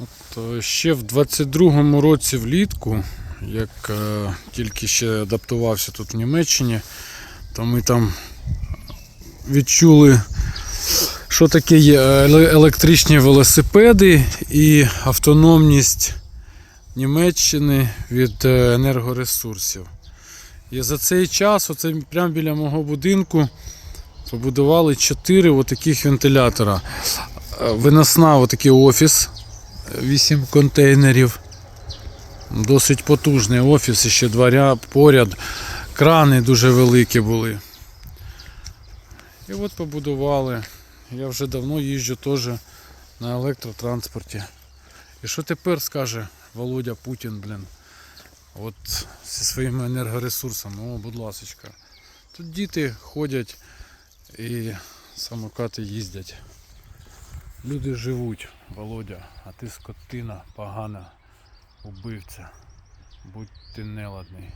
От, е, ще в 22-му році влітку, як е, тільки ще адаптувався тут в Німеччині, то ми там відчули, що таке є електричні велосипеди і автономність Німеччини від е, енергоресурсів. І за цей час, оце прямо біля мого будинку, побудували 4 отаких вентилятора. Е, Виносна отакий офіс, 8 контейнерів. Досить потужний офіс, ще дворя поряд. Крани дуже великі були. І от побудували. Я вже давно їжджу теж на електротранспорті. І що тепер скаже Володя Путін, блін? От зі своїми енергоресурсами, о, будь ласочка. Тут діти ходять і самокати їздять. Люди живуть, Володя, а ти скотина погана, убивця. Будь ти неладний.